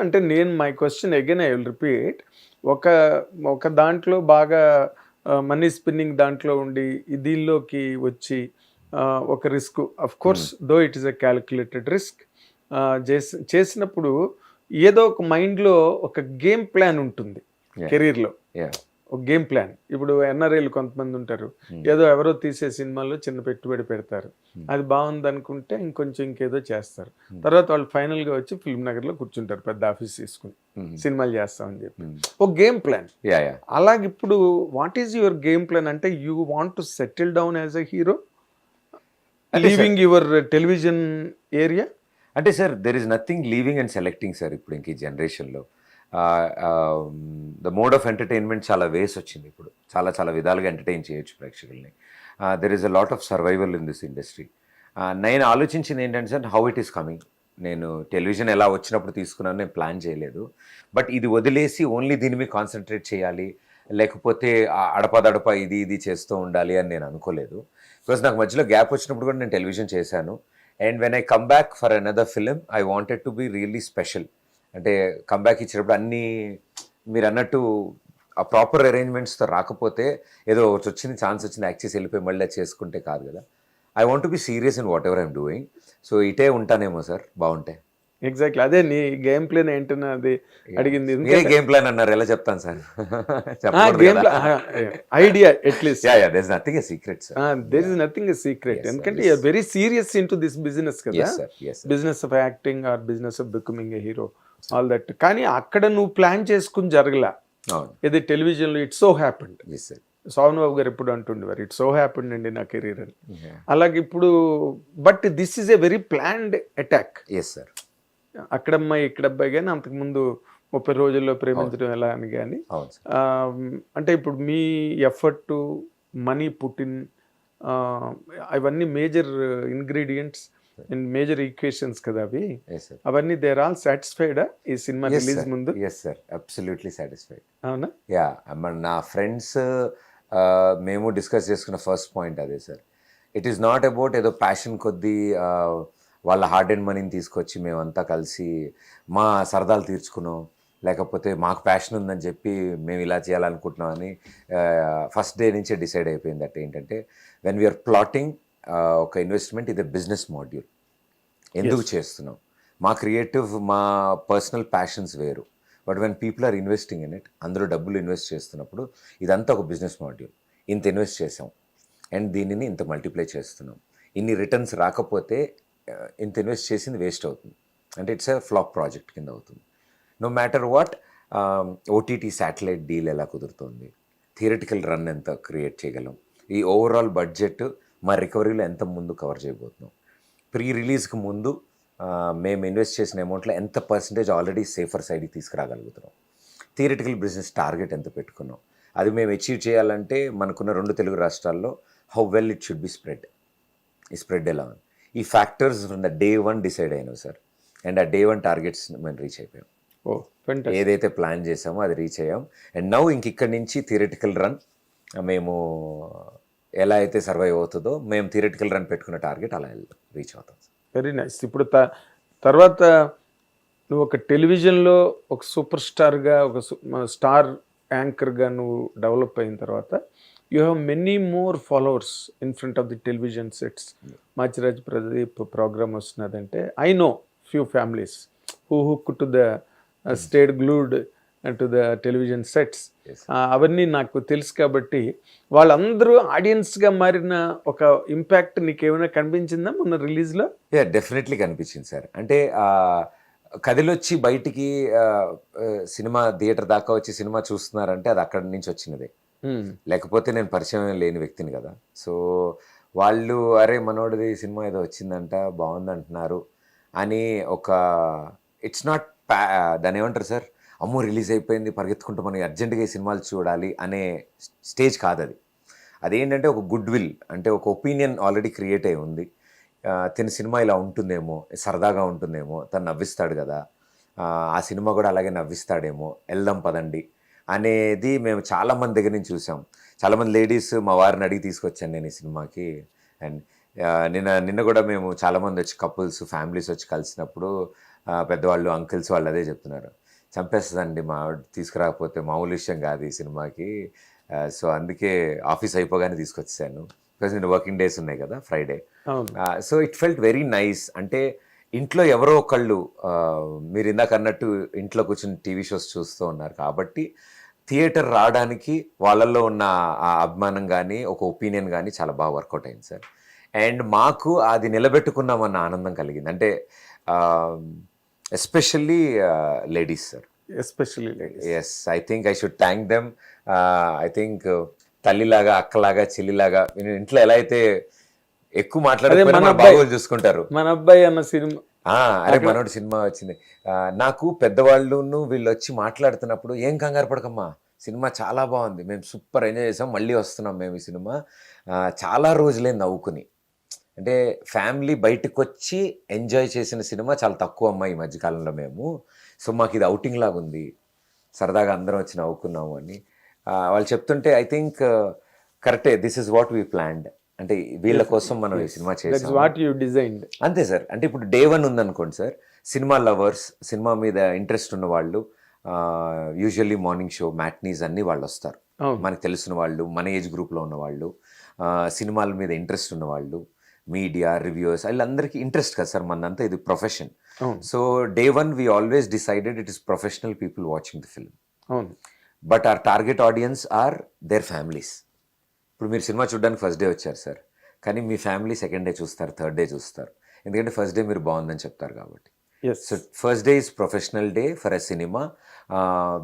అంటే నేను my question again I will repeat ఒక ఒక దాంట్లో బాగా మనీ స్పిన్నింగ్ దాంట్లో ఉండి దీనిలోకి వచ్చి ఒక risk of course though it is a calculated risk చేసి చేసినప్పుడు ఏదో ఒక మైండ్లో ఒక గేమ్ ప్లాన్ ఉంటుంది. కెరీర్లో. ఒక గేమ్ ప్లాన్ ఇప్పుడు ఎన్ఆర్ఐలు కొంతమంది ఉంటారు Hmm. ఏదో ఎవరో తీసే సినిమాల్లో చిన్న పెట్టుబడి పెడతారు Hmm. అది బాగుంది అనుకుంటే ఇంకొంచెం ఇంకేదో చేస్తారు Hmm. తర్వాత వాళ్ళు final గా వచ్చి ఫిల్మ్ నగర్లో కూర్చుంటారు పెద్ద ఆఫీస్ తీసుకుని. సినిమాలు చేస్తామని చెప్పి. ఒక గేమ్ ప్లాన్. అలాగే ఇప్పుడు what is your game plan అంటే you want to settle down as a hero leaving your television area అంటే sir there is nothing leaving and selecting sir ఇప్పుడు ఇంక ఈ జనరేషన్లో ద మోడ్ ఆఫ్ ఎంటర్టైన్మెంట్ చాలా వేస్ వచ్చింది ఇప్పుడు. చాలా చాలా విధాలుగా ఎంటర్టైన్ చేయొచ్చు ప్రేక్షకుల్ని. There is a lot of survival in this industry నేను ఆలోచించింది ఏంటంటే sir how it is coming నేను టెలివిజన్ ఎలా వచ్చినప్పుడు తీసుకున్నాను నేను ప్లాన్ చేయలేదు. బట్ ఇది వదిలేసి ఓన్లీ దీని మీద కాన్సన్ట్రేట్ చేయాలి. లేకపోతే అడపదడప ఇది ఇది చేస్తూ ఉండాలి అని నేను అనుకోలేదు. బికాస్ నాకు మధ్యలో గ్యాప్ వచ్చినప్పుడు కూడా నేను టెలివిజన్ చేశాను. And when I come back for another film I wanted to be really special అంటే కమ్బ్యాక్ ఇచ్చినప్పుడు అన్నీ మీరు అన్నట్టు ఆ ప్రాపర్ అరేంజ్మెంట్స్తో రాకపోతే ఏదో వచ్చింది ఛాన్స్ వచ్చింది యాక్ట్ చేసి వెళ్ళిపోయి మళ్ళీ చేసుకుంటే కాదు కదా. I want be serious in whatever I'm doing so ఇటే ఉంటానేమో సార్ బాగుంటాయి ఎగ్జాక్ట్లీ అదే నీ గేమ్ ప్లాన్ ఏంటన్నా అది అడిగింది. మీరే గేమ్ ప్లాన్ అన్నారు ఎలా చెప్తాను sir? Game idea at least yeah yeah there's nothing a secret sir there is nothing secret Yes, sir, ఎందుకంటే yes. You are very serious into this business కదా. Business of acting or business of becoming a hero all that కానీ అక్కడ నువ్వు plan చేసుకుని జరగలా. ఇది టెలివిజన్లో it's so happened yes sir Soman Babu garu ఎప్పుడు అంటుండేవారు ఇట్స్ సో హ్యాపెండ్ అండి నా కెరీర్ అని. అలాగే ఇప్పుడు but this is a very planned attack yes sir అక్కడమ్మాయి ఇక్కడబ్బాయి కానీ అంతకుముందు ముప్పై రోజుల్లో ప్రేమించడం ఎలా అని కానీ అంటే ఇప్పుడు మీ ఎఫర్ట్ మనీ పుట్టిన్ అవన్నీ major ingredients and major equations కదా అవి. అవన్నీ దేర్ ఆల్ సాటిస్ఫైడా ఈ సినిమా రిలీజ్ ముందు? ఎస్ సార్ అబ్సల్యూట్లీ సాటిస్ఫైడ్ అవునా? యా మన నా ఫ్రెండ్స్ మేము డిస్కస్ చేసుకున్న ఫస్ట్ పాయింట్ అదే sir it is not about ఏదో ప్యాషన్ కొద్దీ వాళ్ళ హార్డ్ అండ్ మనీని తీసుకొచ్చి మేమంతా కలిసి మా సరదాలు తీర్చుకున్నాం. లేకపోతే మాకు ప్యాషన్ ఉందని చెప్పి మేము ఇలా చేయాలనుకుంటున్నామని ఫస్ట్ డే నుంచే డిసైడ్ అయిపోయింది అంటే ఏంటంటే వెన్ వీఆర్ ప్లాటింగ్ ఒక ఇన్వెస్ట్మెంట్ ఇది బిజినెస్ మాడ్యూల్ ఎందుకు చేస్తున్నాం మా క్రియేటివ్ మా పర్సనల్ ప్యాషన్స్ వేరు. But when people are investing in it అందరూ డబ్బులు ఇన్వెస్ట్ చేస్తున్నప్పుడు ఇదంతా ఒక బిజినెస్ మాడ్యూల్ ఇంత ఇన్వెస్ట్ చేసాం అండ్ దీనిని ఇంత మల్టిప్లై చేస్తున్నాం. ఇన్ని రిటర్న్స్ రాకపోతే ఇంత ఇన్వెస్ట్ చేసింది వేస్ట్ అవుతుంది. అంటే ఇట్స్ ఎ ఫ్లాప్ ప్రాజెక్ట్ కింద అవుతుంది. No matter what OTT satellite deal ఎలా కుదురుతుంది? థియరటికల్ రన్ ఎంత క్రియేట్ చేయగలం? ఈ ఓవరాల్ బడ్జెట్ మా రికవరీలో ఎంత ముందు కవర్ చేయబోతున్నాం? ప్రీ రిలీజ్కి ముందు మేము ఇన్వెస్ట్ చేసిన అమౌంట్లో ఎంత పర్సంటేజ్ ఆల్రెడీ సేఫర్ సైడ్కి తీసుకురాగలుగుతున్నాం? థియరటికల్ బిజినెస్ టార్గెట్ ఎంత పెట్టుకున్నాం? అది మేము అచీవ్ చేయాలంటే మనకున్న రెండు తెలుగు రాష్ట్రాల్లో how well it should be spread. ఈ స్ప్రెడ్ ఎలా ఉంది? ఈ factors from the day one decide అయినాం సార్. అండ్ ఆ డే వన్ టార్గెట్స్ మేము రీచ్ అయిపోయాం. ఏదైతే ప్లాన్ చేసామో అది రీచ్ అయ్యాం. అండ్ నౌ ఇంక ఇక్కడి నుంచి థియరటికల్ రన్ మేము ఎలా అయితే సర్వైవ్ అవుతుందో మేము థియరటికల్ రన్ పెట్టుకున్న టార్గెట్ అలా రీచ్ అవుతాం. వెరీ నైస్ ఇప్పుడు తర్వాత నువ్వు ఒక టెలివిజన్లో ఒక సూపర్ స్టార్గా ఒక స్టార్ యాంకర్గా నువ్వు డెవలప్ అయిన తర్వాత you have many more followers in front of the television sets Machiraj Pradeep program వస్తున్నదంటే I know few families who hook to the state glued to the television sets. అవన్నీ నాకు తెలుసు కాబట్టి వాళ్ళందరూ ఆడియన్స్గా మారిన ఒక ఇంపాక్ట్ నీకేమైనా కనిపించిందా మొన్న రిలీజ్లో యా డెఫినెట్లీ కనిపించింది సార్. అంటే కదిలొచ్చి బయటికి సినిమా థియేటర్ దాకా వచ్చి సినిమా చూస్తున్నారంటే అది అక్కడి నుంచి వచ్చినదే. లేకపోతే నేను పరిచయం లేని వ్యక్తిని కదా. సో వాళ్ళు అరే మనోడిది సినిమా ఏదో వచ్చిందంట బాగుంది అంటున్నారు అని ఒక ఇట్స్ నాట్ దాని ఏమంటారు సార్? అమ్మో రిలీజ్ అయిపోయింది పరిగెత్తుకుంటూ మనం అర్జెంటుగా ఈ సినిమాలు చూడాలి అనే స్టేజ్ కాదు అది అదేంటంటే ఒక గుడ్ విల్ అంటే ఒక ఒపీనియన్ ఆల్రెడీ క్రియేట్ అయి ఉంది. తిన సినిమా ఇలా ఉంటుందేమో సరదాగా ఉంటుందేమో తను నవ్విస్తాడు కదా. ఆ, సినిమా కూడా అలాగే నవ్విస్తాడేమో వెళ్దాం పదండి అనేది మేము చాలామంది దగ్గర నుంచి చూసాం. చాలామంది లేడీస్ మా వారిని అడిగి తీసుకొచ్చాను నేను ఈ సినిమాకి. అండ్ నిన్న నిన్న కూడా మేము చాలామంది వచ్చి కపుల్స్ ఫ్యామిలీస్ వచ్చి కలిసినప్పుడు పెద్దవాళ్ళు అంకిల్స్ వాళ్ళు అదే చెప్తున్నారు. చంపేస్తుందండి మా ఆవిడ తీసుకురాకపోతే మామూలు విషయం కాదు ఈ సినిమాకి. సో అందుకే ఆఫీస్ అయిపోగానే తీసుకొచ్చాను బికాజ్ నేను వర్కింగ్ డేస్ ఉన్నాయి కదా Friday so it felt very nice అంటే ఇంట్లో ఎవరో ఒకళ్ళు మీరు ఇందాక అన్నట్టు ఇంట్లో కూర్చొని టీవీ షోస్ చూస్తూ ఉన్నారు కాబట్టి థియేటర్ రావడానికి వాళ్ళల్లో ఉన్న ఆ అభిమానం కానీ ఒక ఒపీనియన్ కానీ చాలా బాగా వర్కౌట్ అయింది సార్. అండ్ మాకు అది నిలబెట్టుకున్నామన్న ఆనందం కలిగింది. అంటే especially ladies sir. Especially yes I think I should thank them I think తల్లిలాగా అక్కలాగా చెల్లిలాగా నేను ఇంట్లో ఎలా అయితే ఎక్కువ మాట్లాడకపోయినా. బాగోలు చూసుకుంటారు. మన అబ్బాయి అన్న సినిమా అరే మనోడు సినిమా వచ్చింది. నాకు పెద్దవాళ్ళును వీళ్ళు వచ్చి మాట్లాడుతున్నప్పుడు ఏం కంగారు పడకమ్మా సినిమా చాలా బాగుంది మేము సూపర్ ఎంజాయ్ చేసాం మళ్ళీ వస్తున్నాం మేము ఈ సినిమా. చాలా రోజులే నవ్వుకుని. అంటే ఫ్యామిలీ బయటకు వచ్చి ఎంజాయ్ చేసిన సినిమా చాలా తక్కువ అమ్మా ఈ మధ్యకాలంలో మేము. సో మాకు ఇది అవుటింగ్ లాగా ఉంది. సరదాగా అందరం వచ్చి నవ్వుకున్నాము అని. వాళ్ళు చెప్తుంటే ఐ థింక్ కరెక్టే this is what we planned. అంటే వీళ్ళ కోసం మనం ఈ సినిమా చేసాం వాట్ యు డిజైన్డ్ అంతే సార్. అంటే ఇప్పుడు డే వన్ ఉందనుకోండి సార్ సినిమా లవర్స్ సినిమా మీద ఇంట్రెస్ట్ ఉన్న వాళ్ళు యూజువల్లీ మార్నింగ్ షో మ్యాట్నీస్ అన్ని వాళ్ళు వస్తారు. మనకు తెలిసిన వాళ్ళు మన ఏజ్ గ్రూప్లో ఉన్న వాళ్ళు సినిమాల మీద ఇంట్రెస్ట్ ఉన్న వాళ్ళు మీడియా రివ్యూస్ వీళ్ళందరికీ ఇంట్రెస్ట్ కదా సార్ మనంతా ఇది profession so day one we always decided it is professional people watching the film but our target audience are their families ఇప్పుడు మీరు సినిమా చూడడానికి ఫస్ట్ డే వచ్చారు సార్. కానీ మీ ఫ్యామిలీ సెకండ్ డే చూస్తారు థర్డ్ డే చూస్తారు. ఎందుకంటే ఫస్ట్ డే మీరు బాగుందని చెప్తారు కాబట్టి. So first day is professional day for a cinema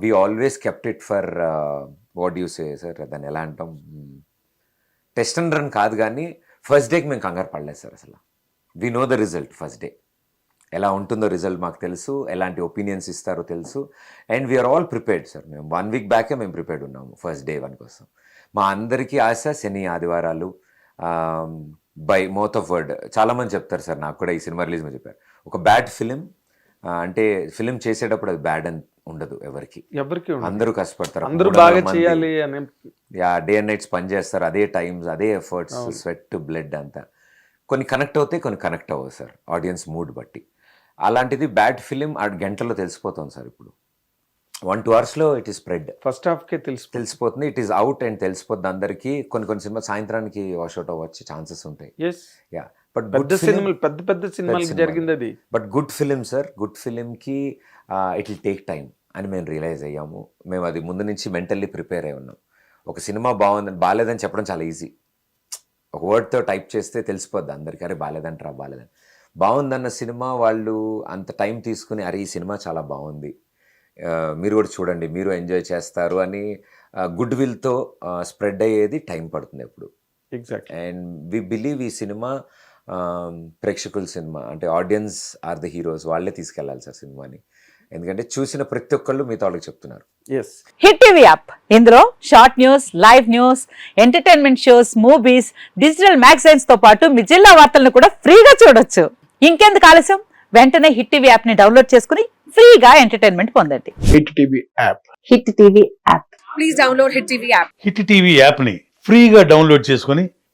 we always kept it for what you say sir దాన్ని ఎలా అంటాం? టెస్ట్ అండ్ రన్ కాదు కానీ ఫస్ట్ డేకి మేము కంగారు పడలేదు సార్ అసలు. We know the result first day ఎలా ఉంటుందో రిజల్ట్ మాకు తెలుసు ఎలాంటి ఒపీనియన్స్ ఇస్తారో తెలుసు. And we are all prepared sir మేము వన్ వీక్ బ్యాకే మేము ప్రిపేర్డ్ ఉన్నాము ఫస్ట్ డే వన్ కోసం. మా అందరికీ ఆశ శని ఆదివారాలు బై మౌత్ ఆఫ్ వర్డ్ చాలామంది చెప్తారు సార్ నాకు కూడా ఈ సినిమా రిలీజ్ మీద చెప్పారు. ఒక బ్యాడ్ ఫిలిం అంటే ఫిలిం చేసేటప్పుడు అది బ్యాడ్ అని ఉండదు ఎవరికి. ఎవరికి. అందరూ కష్టపడతారు. అందరూ బాగా. చేయాలి అనే యా డే అండ్ నైట్స్ పని చేస్తారు అదే టైమ్స్ అదే ఎఫర్ట్స్ స్వెట్ బ్లడ్ అంతా. కొన్ని కనెక్ట్ అవుతాయి కొన్ని కనెక్ట్ అవ్వవు సార్. ఆడియన్స్ మూడ్ బట్టి. అలాంటిది బ్యాడ్ ఫిలిం ఆ గంటలో తెలిసిపోతుంది సార్ ఇప్పుడు. వన్ టూ అవర్స్లో it is spread first half కే తెలుసు తెలిసిపోతుంది. ఇట్ ఈస్ అవుట్ అండ్ తెలిసిపోద్ది అందరికీ. కొన్ని కొన్ని సినిమా సాయంత్రానికి వాష్అవుట్ అవ్వచ్చు ఛాన్సెస్ ఉంటాయి. యా బట్ పెద్ద సినిమాలు పెద్ద పెద్ద సినిమాలకి. జరిగింది అది. But good film sir good ఫిలింకి it will take time అని మేము రియలైజ్ అయ్యాము. మేము అది ముందు నుంచి మెంటల్లీ ప్రిపేర్ అయి ఉన్నాం. ఒక సినిమా బాగుందని బాగాలేదని చెప్పడం చాలా ఈజీ ఒక వర్డ్తో టైప్ చేస్తే తెలిసిపోద్ది అందరికీ. అరే బాగాలేదంటారా బాగాలేదని బాగుందన్న సినిమా వాళ్ళు అంత టైం తీసుకుని అరే ఈ సినిమా చాలా బాగుంది. మీరు కూడా చూడండి మీరు ఎంజాయ్ చేస్తారు అని గుడ్ విల్తో స్ప్రెడ్ అయ్యేది టైం పడుతుంది ఎప్పుడు. ఎగ్జాక్ట్ అండ్ వి బిలీవ్ ఈ సినిమా ప్రేక్షకుల సినిమా అంటే ఆడియన్స్ ఆర్ ద హీరోస్ వాళ్ళే తీసుకెళ్ళాలి సార్ సినిమాని. ఎందుకంటే చూసిన ప్రతి ఒక్కళ్ళు మీతో వాళ్ళకి చెప్తున్నారు. Yes hit TV app. ఇందులో short news live news entertainment shows movies digital మ్యాగజైన్స్తో పాటు మీ జిల్లా వార్తలను కూడా ఫ్రీగా చూడొచ్చు. ఇంకెందుకు ఆలస్యం? వెంటనే హిట్ టీవీ యాప్ని డౌన్లోడ్ చేసుకుని ఫ్రీగా ఎంటర్టైన్మెంట్ పొందండి. Hit TV app. Hit TV app. Please download Hit TV app. Hit TV యాప్ని ఫ్రీగా డౌన్లోడ్ చేసుకొని